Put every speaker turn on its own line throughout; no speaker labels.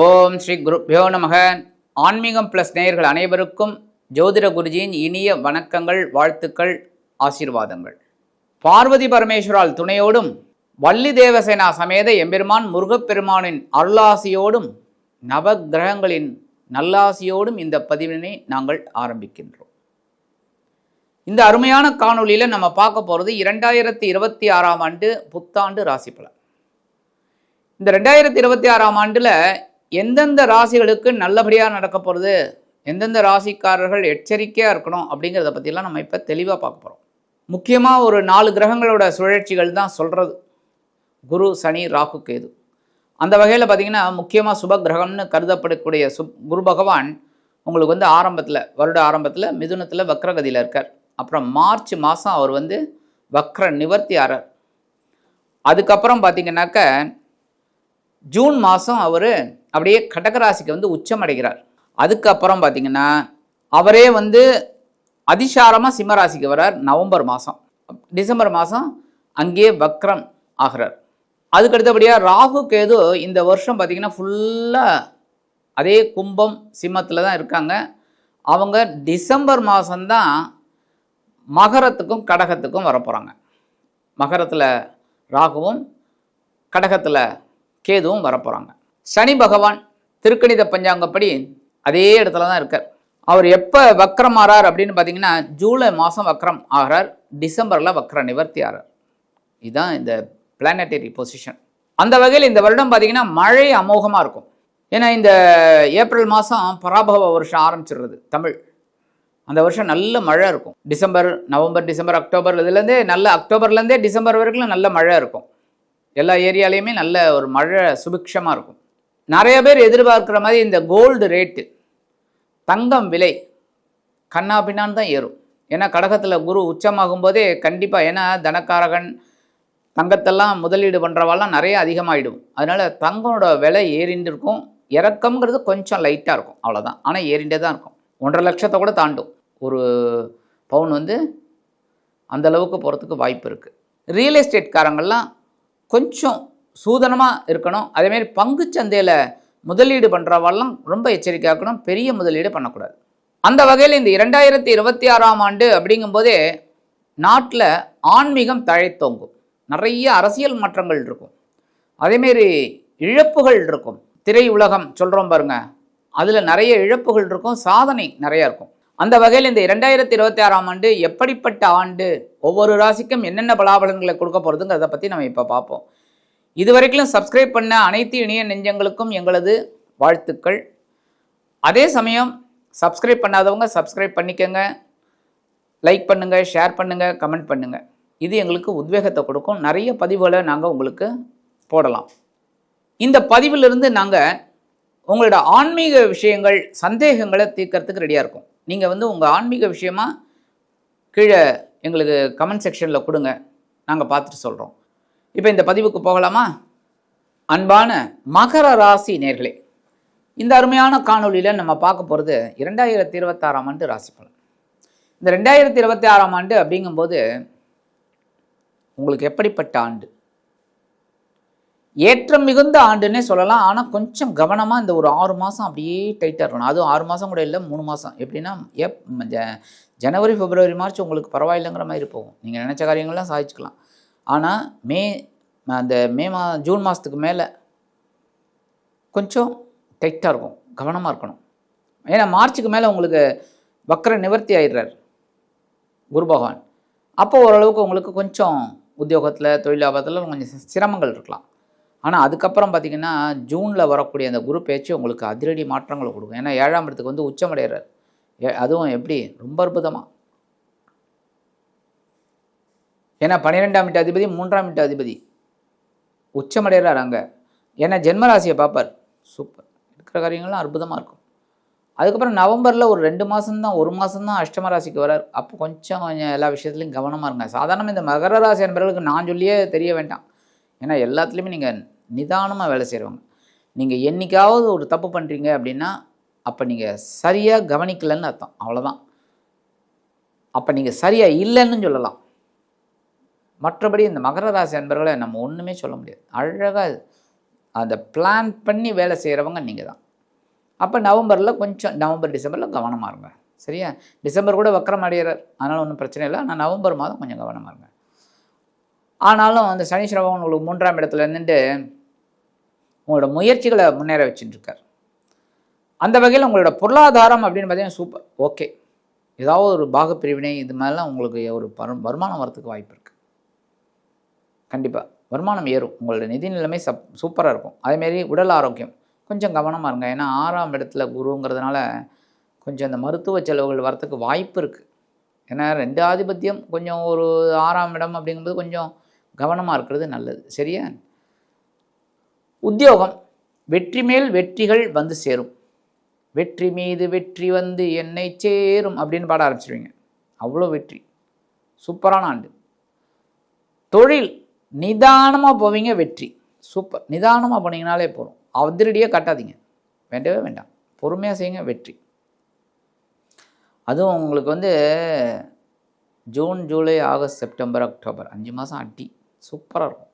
ஓம் ஸ்ரீ குருப்யோ நமக. ஆன்மீகம் ப்ளஸ் நேயர்கள் அனைவருக்கும் ஜோதிட குருஜியின் இனிய வணக்கங்கள் வாழ்த்துக்கள் ஆசீர்வாதங்கள். பார்வதி பரமேஸ்வரால் துணையோடும் வள்ளி தேவசேனா சமேத எம்பெருமான் முருகப்பெருமானின் அருளாசியோடும் நவக்கிரகங்களின் நல்லாசியோடும் இந்த பதிவினை நாங்கள் ஆரம்பிக்கின்றோம். இந்த அருமையான காணொளியில் நம்ம பார்க்க போகிறது இரண்டாயிரத்தி இருபத்தி ஆறாம் ஆண்டு புத்தாண்டு ராசி பலன் இந்த ரெண்டாயிரத்தி இருபத்தி ஆறாம் ஆண்டில் எந்தெந்த ராசிகளுக்கு நல்லபடியாக நடக்க போகிறது எந்தெந்த ராசிக்காரர்கள் எச்சரிக்கையாக இருக்கணும்? அப்படிங்கிறத பற்றிலாம் நம்ம இப்போ தெளிவாக பார்க்க போகிறோம் முக்கியமாக ஒரு நாலு கிரகங்களோட சுழற்சிகள் தான் சொல்கிறது குரு சனி ராகு கேது. அந்த வகையில் பார்த்தீங்கன்னா முக்கியமாக சுப கிரகம்னு கருதப்படக்கூடிய சு குரு பகவான் உங்களுக்கு வந்து ஆரம்பத்தில் வருட ஆரம்பத்தில் மிதுனத்தில் வக்ரகதியில் இருக்கார். அப்புறம் மார்ச் மாதம் அவர் வந்து வக்ர நிவர்த்தி ஆறார். அதுக்கப்புறம் பார்த்திங்கனாக்க ஜூன் மாதம் அவர் அப்படியே கடகராசிக்கு வந்து உச்சமடைகிறார். அதுக்கப்புறம் பார்த்தீங்கன்னா அவரே வந்து அதிசாரமாக சிம்மராசிக்கு வரார் நவம்பர் மாதம் டிசம்பர் மாதம் அங்கேயே வக்ரம் ஆகிறார். அதுக்கு அடுத்தபடியாக ராகு கேது இந்த வருஷம் பார்த்தீங்கன்னா ஃபுல்லாக அதே கும்பம் சிம்மத்தில் தான் இருக்காங்க. அவங்க டிசம்பர் மாதம்தான் மகரத்துக்கும் கடகத்துக்கும் வரப்போகிறாங்க மகரத்தில் ராகுவும் கடகத்தில் கேதுவும் வரப்போகிறாங்க சனி பகவான் திருக்கணித பஞ்சாங்கப்படி அதே இடத்துல தான் இருக்கார். அவர் எப்போ வக்ரம் ஆறார் அப்படின்னு பார்த்தீங்கன்னா ஜூலை மாதம் வக்ரம் ஆகிறார் டிசம்பரில் வக்ர நிவர்த்தி ஆறார் இதுதான் இந்த பிளானட்டரி பொசிஷன் அந்த வகையில் இந்த வருடம் பார்த்தீங்கன்னா மழை அமோகமாக இருக்கும். ஏன்னா இந்த ஏப்ரல் மாதம் பராபவ வருஷம் ஆரம்பிச்சிடுறது தமிழ். அந்த வருஷம் நல்ல மழை இருக்கும். டிசம்பர் நவம்பர் டிசம்பர் அக்டோபர் இதுலேருந்தே நல்ல அக்டோபர்லேருந்தே டிசம்பர் வரைக்கும் நல்ல மழை இருக்கும். எல்லா ஏரியாலையுமே நல்ல ஒரு மழை சுபிக்ஷமாக இருக்கும். நிறைய பேர் எதிர்பார்க்குற மாதிரி இந்த கோல்டு ரேட்டு தங்கம் விலை கண்ணா பின்னான்னு தான் ஏறும். ஏன்னா கடகத்தில் குரு உச்சமாகும் போதே கண்டிப்பாக ஏன்னா தனக்காரகன் தங்கத்தெல்லாம் முதலீடு பண்ணுறவாலாம் நிறைய அதிகமாகிடும் அதனால் தங்கனோட விலை ஏறிண்டு இருக்கும் இறக்கம்ங்கிறது கொஞ்சம் லைட்டாக இருக்கும் அவ்வளோதான் ஆனால் ஏறிண்டே தான் இருக்கும். ஒன்றரை லட்சத்தை கூட தாண்டும். ஒரு பவுன் வந்து அந்த அளவுக்கு போகிறதுக்கு வாய்ப்பு இருக்குது ரியல் எஸ்டேட்காரங்கள்லாம் கொஞ்சம் சூதனமாக இருக்கணும். அதேமாரி பங்கு சந்தையில் முதலீடு பண்ணுறவாள்லாம் ரொம்ப எச்சரிக்கையாக இருக்கணும். பெரிய முதலீடு பண்ணக்கூடாது. அந்த வகையில் இந்த இரண்டாயிரத்தி இருபத்தி ஆறாம் ஆண்டு அப்படிங்கும்போதே நாட்டில் ஆன்மீகம் தழைத்தோங்கும். நிறைய அரசியல் மாற்றங்கள் இருக்கும். அதேமாரி இழப்புகள் இருக்கும். திரை உலகம் சொல்கிறோம் பாருங்க. அதில் நிறைய இழப்புகள் இருக்கும். சாதனை நிறையா இருக்கும். அந்த வகையில் இந்த இரண்டாயிரத்தி இருபத்தி ஆறாம் ஆண்டு எப்படிப்பட்ட ஆண்டு ஒவ்வொரு ராசிக்கும் என்னென்ன பலாபலன்களை கொடுக்க போகிறதுங்கிறத பற்றி நம்ம இப்போ பார்ப்போம். இதுவரைக்கும் சப்ஸ்கிரைப் பண்ண அனைத்து இணைய நெஞ்சங்களுக்கும் எங்களது வாழ்த்துக்கள். அதே சமயம் சப்ஸ்கிரைப் பண்ணாதவங்க சப்ஸ்கிரைப் பண்ணிக்கோங்க. லைக் பண்ணுங்கள் ஷேர் பண்ணுங்கள் கமெண்ட் பண்ணுங்கள் இது எங்களுக்கு உத்வேகத்தை கொடுக்கும். நிறைய பதிவுகளை நாங்கள் உங்களுக்கு போடலாம். இந்த பதிவிலிருந்து நாங்கள் உங்களோட ஆன்மீக விஷயங்கள் சந்தேகங்களை தீர்க்கறதுக்கு ரெடியாக இருக்கும். நீங்கள் வந்து உங்கள் ஆன்மீக விஷயமாக கீழே எங்களுக்கு கமெண்ட் செக்ஷனில் கொடுங்க. நாங்கள் பார்த்துட்டு சொல்கிறோம் இப்போ இந்த பதிவுக்கு போகலாமா? அன்பான மகர ராசி நேர்களே இந்த அருமையான காணொளியில் நம்ம பார்க்க போகிறது இரண்டாயிரத்தி இருபத்தாறாம் ஆண்டு ராசி பலன். இந்த ரெண்டாயிரத்தி இருபத்தி ஆறாம் ஆண்டு அப்படிங்கும்போது உங்களுக்கு எப்படிப்பட்ட ஆண்டு? ஏற்றம் மிகுந்த ஆண்டுன்னே சொல்லலாம். ஆனால் கொஞ்சம் கவனமாக இந்த ஒரு ஆறு மாதம் அப்படியே டைட்டாக இருக்கணும். அதுவும் ஆறு மாதம் கூட இல்லை மூணு மாதம் எப்படின்னா எப் ஜ ஜனவரி பிப்ரவரி மார்ச் உங்களுக்கு பரவாயில்லைங்கிற மாதிரி போகும். நீங்கள் நினச்ச காரியங்கள்லாம் சாதிச்சுக்கலாம். ஆனால் மே அந்த மே மா ஜூன் மாதத்துக்கு மேலே கொஞ்சம் டைட்டாக இருக்கும். கவனமாக இருக்கணும். ஏன்னா மார்ச்சுக்கு மேலே உங்களுக்கு வக்கர நிவர்த்தி ஆயிடுறார். குரு பகவான். அப்போ ஓரளவுக்கு உங்களுக்கு கொஞ்சம் உத்தியோகத்தில் தொழிலாபத்தில் கொஞ்சம் சிரமங்கள் இருக்கலாம். ஆனால் அதுக்கப்புறம் பார்த்தீங்கன்னா ஜூனில் வரக்கூடிய அந்த குரு பேச்சு உங்களுக்கு அதிரடி மாற்றங்களை கொடுக்கும். ஏன்னா ஏழாம் இடத்துக்கு வந்து உச்சமடைகிறார் அதுவும் எப்படி? ரொம்ப அற்புதமாக ஏன்னா பன்னிரெண்டாம் வீட்டு அதிபதி மூன்றாம் வீட்டு அதிபதி. உச்சமடைகிறார் அங்கே. ஏன்னா ஜென்மராசியை பார்ப்பார். சூப்பர். இருக்கிற காரியங்கள்லாம் அற்புதமாக இருக்கும். அதுக்கப்புறம் நவம்பரில் ஒரு ரெண்டு மாதம்தான் ஒரு மாதம்தான் அஷ்டம ராசிக்கு வரார். அப்போ கொஞ்சம் கொஞ்சம் எல்லா விஷயத்துலையும் கவனமாக இருங்க. சாதாரணமாக இந்த மகர ராசி என்பவர்களுக்கு நான் சொல்லியே தெரிய வேண்டாம். ஏன்னா எல்லாத்துலேயுமே நீங்கள் நிதானமாக வேலை செய்கிறவங்க நீங்கள் என்னைக்காவது ஒரு தப்பு பண்ணுறீங்க அப்படின்னா அப்போ நீங்கள் சரியாக கவனிக்கலைன்னு அர்த்தம். அவ்வளோதான் அப்போ நீங்கள் சரியாக இல்லைன்னு சொல்லலாம். மற்றபடி இந்த மகர ராசி அன்பர்களை நம்ம ஒன்றுமே சொல்ல முடியாது. அழகாக அதை பிளான் பண்ணி வேலை செய்கிறவங்க நீங்கள் தான். அப்போ நவம்பரில் கொஞ்சம் நவம்பர் டிசம்பரில் கவனமாக இருங்க. சரியா? டிசம்பர் கூட வக்கரம் அடையிறார். அதனால் ஒன்றும் பிரச்சனை இல்லை. ஆனால் நவம்பர் மாதம் கொஞ்சம் கவனமாக இருங்க. ஆனாலும் அந்த சனீஸ்வர உங்களுக்கு மூன்றாம் இடத்துல இருந்துட்டு உங்களோட முயற்சிகளை முன்னேற வச்சுட்டுருக்கார். அந்த வகையில் உங்களோட பொருளாதாரம் அப்படின்னு பார்த்தீங்கன்னா சூப்பர் ஓகே ஏதாவது ஒரு பாக பிரிவினை இது மாதிரிலாம் உங்களுக்கு ஒரு வருமானம் வரத்துக்கு வாய்ப்பு இருக்குது கண்டிப்பாக வருமானம் ஏறும். உங்களோட நிதி நிலைமை சப் சூப்பராக இருக்கும். அதேமாரி உடல் ஆரோக்கியம். கொஞ்சம் கவனமாக இருங்க. ஏன்னா ஆறாம் இடத்துல குருங்கிறதுனால கொஞ்சம் அந்த மருத்துவ செலவுகள் வரத்துக்கு வாய்ப்பு இருக்குது ஏன்னா ரெண்டு ஆதிபத்தியம் கொஞ்சம் ஒரு ஆறாம் இடம் அப்படிங்கும்போது கொஞ்சம் கவனமாக இருக்கிறது நல்லது. சரியா? உத்தியோகம். வெற்றி மேல் வெற்றிகள் வந்து சேரும். வெற்றி மீது வெற்றி வந்து என்னை சேரும் அப்படின்னு பாட ஆரம்பிச்சிருவீங்க. அவ்வளோ வெற்றி. சூப்பரான ஆண்டு. தொழில். நிதானமாக போவீங்க வெற்றி. சூப்பர் நிதானமாக போனீங்கனாலே போதும். அதிரடியாக கட்டாதீங்க. வேண்டவே வேண்டாம். பொறுமையாக செய்யுங்க வெற்றி. அதுவும் உங்களுக்கு வந்து June July August September October அஞ்சு மாதம் அட்டி சூப்பராக இருக்கும்.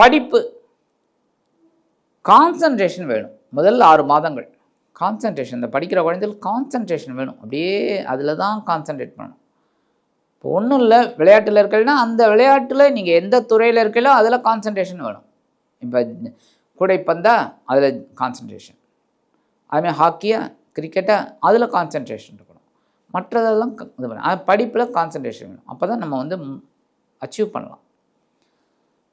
படிப்பு. கான்சன்ட்ரேஷன் வேணும். முதல்ல ஆறு மாதங்கள். கான்சன்ட்ரேஷன் இந்த படிக்கிற குழந்தைகள் கான்சன்ட்ரேஷன் வேணும். அப்படியே அதில் தான் கான்சன்ட்ரேட் பண்ணணும். இப்போ ஒன்றும் இல்லை விளையாட்டில் இருக்கலைன்னா அந்த விளையாட்டில் நீங்கள் எந்த துறையில் இருக்கீங்களோ அதில் கான்சன்ட்ரேஷன் வேணும். இப்போ கூடைப்பந்தா அதில் கான்சன்ட்ரேஷன் அதுமாதிரி ஹாக்கியா கிரிக்கெட்டா அதில் கான்சன்ட்ரேஷன் இருக்கணும். மற்றதெல்லாம் க- இது பண்ண படிப்பில் கான்சன்ட்ரேஷன் வேணும். அப்போ தான் நம்ம வந்து அச்சீவ் பண்ணலாம்.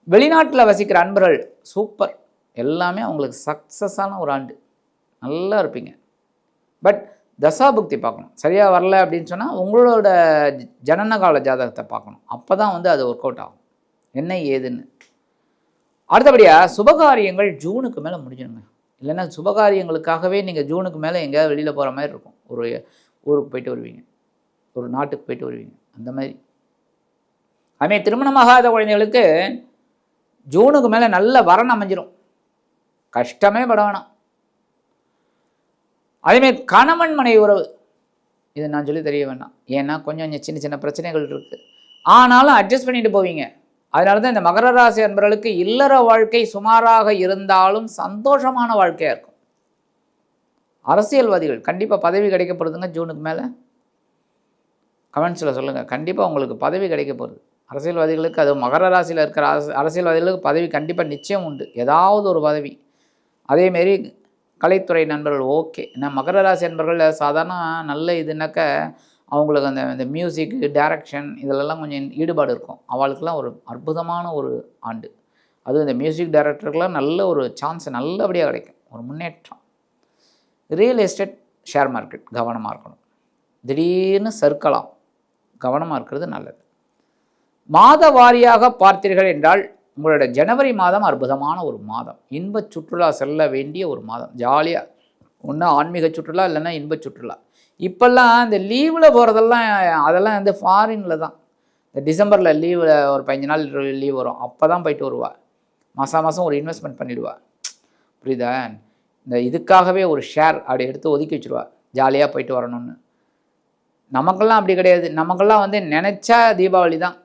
வெளிநாட்டில் வசிக்கிற அன்பர்கள் சூப்பர் எல்லாமே அவங்களுக்கு சக்ஸஸான ஒரு ஆண்டு. நல்லா இருப்பீங்க. பட் தசாபுக்தி பார்க்கணும். சரியாக வரல அப்படின்னு சொன்னால் உங்களோட ஜனன ஜனனகால ஜாதகத்தை பார்க்கணும். அப்போ தான் வந்து அது ஒர்க் அவுட் ஆகும். என்ன ஏதுன்னு. அடுத்தபடியாக சுபகாரியங்கள் ஜூனுக்கு மேலே முடிஞ்சிடுங்க. இல்லைன்னா சுபகாரியங்களுக்காகவே நீங்கள் ஜூனுக்கு மேலே எங்கேயாவது வெளியில் போகிற மாதிரி இருக்கும். ஒரு ஊருக்கு போயிட்டு வருவீங்க. ஒரு நாட்டுக்கு போயிட்டு வருவீங்க. அந்த மாதிரி. அதுமாதிரி திருமணமாகாத குழந்தைகளுக்கு ஜூனுக்கு மேலே நல்ல வரன் அமைஞ்சிரும். கஷ்டமே பட வேணாம் அதேமாதிரி கணவன் மனைவி உறவு. இது நான் சொல்லி தெரிய வேண்டாம் ஏன்னா கொஞ்சம் கொஞ்சம் சின்ன சின்ன பிரச்சனைகள் இருக்குது ஆனாலும் அட்ஜஸ்ட் பண்ணிட்டு போவீங்க. அதனால தான் இந்த மகர ராசி அன்பர்களுக்கு இல்லற வாழ்க்கை சுமாராக இருந்தாலும் சந்தோஷமான வாழ்க்கையாக இருக்கும். அரசியல்வாதிகள் கண்டிப்பாக பதவி கிடைக்க போகிறதுங்க ஜூனுக்கு மேலே. கமெண்ட்ஸில் சொல்லுங்கள் கண்டிப்பாக உங்களுக்கு பதவி கிடைக்க போகுது அரசியல்வாதிகளுக்கு அது மகர ராசியில் இருக்கிற அரசு அரசியல்வாதிகளுக்கு பதவி கண்டிப்பாக நிச்சயம் உண்டு. ஏதாவது ஒரு பதவி. அதேமாரி கலைத்துறை நண்பர்கள் ஓகே. ஏன்னா மகர ராசி நண்பர்கள் சாதாரண நல்ல இதுனாக்க அவங்களுக்கு அந்த இந்த மியூசிக் டைரக்ஷன் இதிலெல்லாம் கொஞ்சம் ஈடுபாடு இருக்கும். அவளுக்கெல்லாம் ஒரு அற்புதமான ஒரு ஆண்டு. அதுவும் இந்த மியூசிக் டைரக்டருக்கெல்லாம் நல்ல ஒரு சான்ஸ் நல்லபடியாக கிடைக்கும். ஒரு முன்னேற்றம். ரியல் எஸ்டேட் ஷேர் மார்க்கெட் கவனமாக இருக்கணும். திடீர்னு சறுக்கலாம் கவனமாக இருக்கிறது நல்லது. மாத வாரியாக பார்த்தீர்கள் என்றால் உங்களோட ஜனவரி மாதம் அற்புதமான ஒரு மாதம். இன்பச் சுற்றுலா செல்ல வேண்டிய ஒரு மாதம். ஜாலியாக ஒன்று ஆன்மீக சுற்றுலா இல்லைன்னா இன்பச் சுற்றுலா. இப்போல்லாம் இந்த லீவில் போகிறதெல்லாம் அதெல்லாம் வந்து ஃபாரினில் தான். இந்த டிசம்பரில் லீவில் ஒரு பதினஞ்சு நாள் லீவ் வரும். அப்போ தான் போயிட்டு வருவா. மாதம் மாதம் ஒரு இன்வெஸ்ட்மெண்ட் பண்ணிடுவா. புரியுதா? இந்த இதுக்காகவே ஒரு ஷேர் அப்படி எடுத்து ஒதுக்கி வச்சுருவா. ஜாலியாக போயிட்டு வரணும்னு. நமக்கெல்லாம் அப்படி கிடையாது. நமக்கெல்லாம் வந்து நினச்சா தீபாவளி தான்.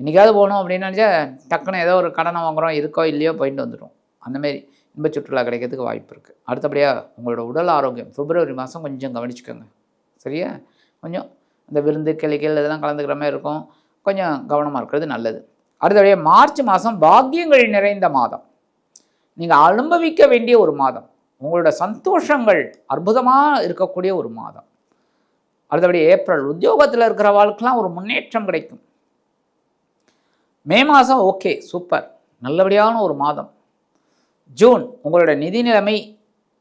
என்றைக்காவது போகணும் அப்படின்னு நினச்சா டக்குன்னு ஏதோ ஒரு கடனை வாங்குகிறோம் இருக்கோ இல்லையோ போயிட்டு வந்துடும் அந்தமாரி இன்ப சுற்றுலா கிடைக்கிறதுக்கு வாய்ப்பு இருக்குது அடுத்தபடியாக உங்களோட உடல் ஆரோக்கியம் பிப்ரவரி மாதம் கொஞ்சம் கவனிச்சுக்கோங்க. சரியா? கொஞ்சம் இந்த விருந்து கிளைகள் இதெல்லாம் கலந்துக்கிற மாதிரி இருக்கும். கொஞ்சம் கவனமாக இருக்கிறது நல்லது. அடுத்தபடியாக மார்ச் மாதம் பாக்கியங்கள் நிறைந்த மாதம். நீங்கள் அனுபவிக்க வேண்டிய ஒரு மாதம். உங்களோட சந்தோஷங்கள் அற்புதமாக இருக்கக்கூடிய ஒரு மாதம். அடுத்தபடி ஏப்ரல் உத்தியோகத்தில் இருக்கிற வாழ்க்கெல்லாம் ஒரு முன்னேற்றம் கிடைக்கும். மே மாதம் ஓகே சூப்பர். நல்லபடியான ஒரு மாதம். ஜூன் உங்களோட நிதி நிலைமை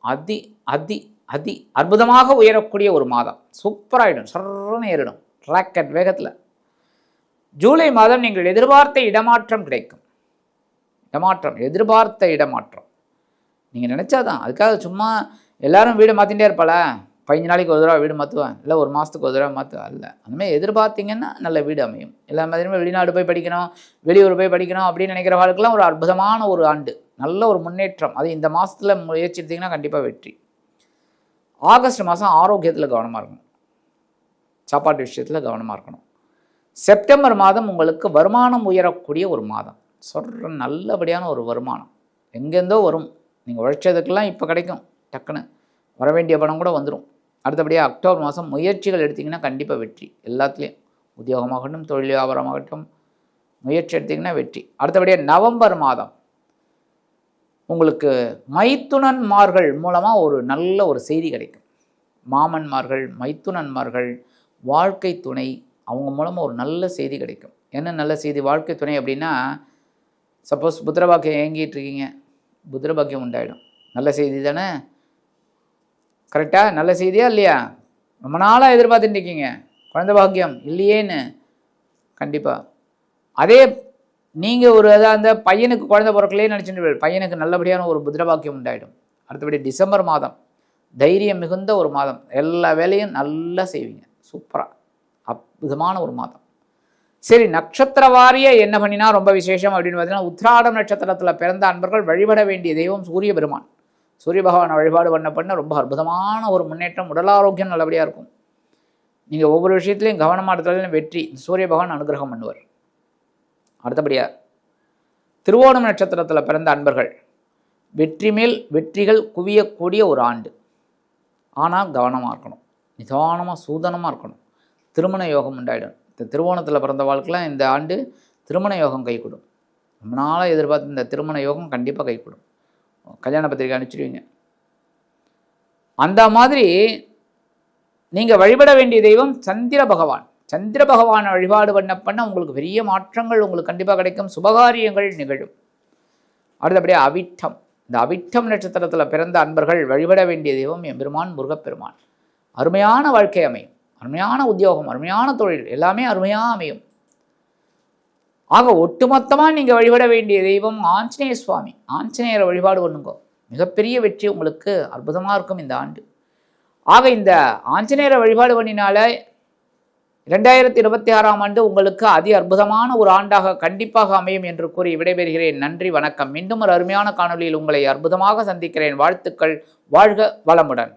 அதி அதி அதி அற்புதமாக உயரக்கூடிய ஒரு மாதம். சூப்பராகிடும் சர்றன்னு ஏறிடும் ராக்கெட் வேகத்தில். ஜூலை மாதம் நீங்கள் எதிர்பார்த்த இடமாற்றம் கிடைக்கும். இடமாற்றம் எதிர்பார்த்த இடமாற்றம். நீங்கள் நினச்சாதான் அதுக்காக சும்மா எல்லாரும் வீடு மாற்றிட்டே இருப்பாள. பதினஞ்சு நாளைக்கு ஒரு தடவை வீடு மாற்றுவேன் இல்லை ஒரு மாதத்துக்கு ஒரு தடவை மாற்றுவேன் இல்லை அந்தமாதிரி எதிர்பார்த்தீங்கன்னா நல்ல வீடு அமையும். எல்லா மாதிரியுமே வெளிநாடு போய் படிக்கணும் வெளியூர் போய் படிக்கணும் அப்படின்னு நினைக்கிறவர்களுக்கெல்லாம் ஒரு அற்புதமான ஒரு ஆண்டு. நல்ல ஒரு முன்னேற்றம். அது இந்த மாதத்தில் முயற்சி எடுத்திங்கன்னா கண்டிப்பாக வெற்றி. ஆகஸ்ட் மாதம் ஆரோக்கியத்தில் கவனமாக இருக்கணும். சாப்பாட்டு விஷயத்தில் கவனமாக இருக்கணும். செப்டம்பர் மாதம் உங்களுக்கு வருமானம் உயரக்கூடிய ஒரு மாதம். சொல்கிற நல்லபடியான ஒரு வருமானம். எங்கேருந்தோ வரும். நீங்கள் உழைச்சதுக்கெல்லாம் இப்போ கிடைக்கும். டக்குன்னு. வர வேண்டிய பணம் கூட வந்துடும் அடுத்தபடியாக அக்டோபர் மாதம் முயற்சிகள் எடுத்திங்கன்னா கண்டிப்பாக வெற்றி. எல்லாத்துலேயும் உத்தியோகமாகட்டும் தொழில் வியாபாரமாகட்டும் முயற்சி எடுத்திங்கன்னா வெற்றி. அடுத்தபடியாக நவம்பர் மாதம். உங்களுக்கு மைத்துனன்மார்கள் மூலமாக ஒரு நல்ல ஒரு செய்தி கிடைக்கும். மாமன்மார்கள் மைத்துனன்மார்கள் வாழ்க்கை துணை அவங்க மூலமாக ஒரு நல்ல செய்தி கிடைக்கும். என்ன நல்ல செய்தி? வாழ்க்கை துணை அப்படின்னா சப்போஸ் புத்திரபாக்கியம் ஏங்கிட்டு இருக்கீங்க. புத்திரபாக்கியம் உண்டாயிடும். நல்ல செய்தி தானே? கரெக்டாக நல்ல செய்தியா இல்லையா? ரொம்ப நாளாக எதிர்பார்த்துட்டு இருக்கீங்க. குழந்த பாக்கியம் இல்லையேன்னு. கண்டிப்பாக அதே நீங்கள் ஒரு அதாவது அந்த பையனுக்கு குழந்தை பிறக்கலையே நினச்சிட்டு பையனுக்கு நல்லபடியான ஒரு புத்திரபாக்கியம் உண்டாயிடும். அடுத்தபடி டிசம்பர் மாதம். தைரியம் மிகுந்த ஒரு மாதம். எல்லா வேலையும் நல்லா செய்வீங்க. சூப்பராக அற்புதமான ஒரு மாதம். சரி நட்சத்திர வாரிய என்ன பண்ணினா ரொம்ப விசேஷம் அப்படின்னு பார்த்தீங்கன்னா உத்ராடம் நட்சத்திரத்தில் பிறந்த அன்பர்கள் வழிபட வேண்டிய தெய்வம் சூரிய பெருமான். சூரிய பகவானை வழிபாடு பண்ண பண்ண ரொம்ப அற்புதமான ஒரு முன்னேற்றம் உடல் ஆரோக்கியம் நல்லபடியாக இருக்கும். நீங்கள் ஒவ்வொரு விஷயத்துலையும் கவனமாக இருக்கிறதுலையும் வெற்றி சூரிய பகவான் அனுகிரகம் பண்ணுவார். அடுத்தபடியாக திருவோணம் நட்சத்திரத்தில் பிறந்த அன்பர்கள் வெற்றி மேல் வெற்றிகள் குவியக்கூடிய ஒரு ஆண்டு. ஆனால் கவனமாக இருக்கணும். நிதானமாக சூதனமாக இருக்கணும். திருமண யோகம் உண்டாயிடும். இந்த திருவோணத்தில் பிறந்த வாழ்க்கைலாம் இந்த ஆண்டு திருமண யோகம் கைக்கூடும் ரொம்ப நாளாக எதிர்பார்த்து இந்த திருமண யோகம் கண்டிப்பாக கைக்கூடும் கல்யாண பத்திரிக்கை அனுப்பிச்சிடுவீங்க. அந்த மாதிரி நீங்கள் வழிபட வேண்டிய தெய்வம் சந்திர பகவான். சந்திர பகவானை வழிபாடு பண்ண பண்ண உங்களுக்கு பெரிய மாற்றங்கள் உங்களுக்கு கண்டிப்பாக கிடைக்கும். சுபகாரியங்கள் நிகழும். அடுத்தபடியாக அவிட்டம். இந்த அவிட்டம் நட்சத்திரத்தில் பிறந்த அன்பர்கள் வழிபட வேண்டிய தெய்வம் எம்பெருமான் முருகப்பெருமான். அருமையான வாழ்க்கை அமையும். அருமையான உத்தியோகம் அருமையான தொழில் எல்லாமே அருமையாக அமையும். ஆக ஒட்டுமொத்தமாக நீங்கள் வழிபட வேண்டிய தெய்வம் ஆஞ்சநேய சுவாமி. ஆஞ்சநேயரை வழிபாடு பண்ணுங்க. மிகப்பெரிய வெற்றி உங்களுக்கு அற்புதமாக இருக்கும் இந்த ஆண்டு. ஆக இந்த ஆஞ்சநேயரை வழிபாடு பண்ணினால இரண்டாயிரத்தி இருபத்தி ஆறாம் ஆண்டு உங்களுக்கு அதி அற்புதமான ஒரு ஆண்டாக கண்டிப்பாக அமையும் என்று கூறி விடைபெறுகிறேன். நன்றி வணக்கம். மீண்டும் ஒரு அருமையான காணொளியில் உங்களை அற்புதமாக சந்திக்கிறேன். வாழ்த்துக்கள். வாழ்க வளமுடன்.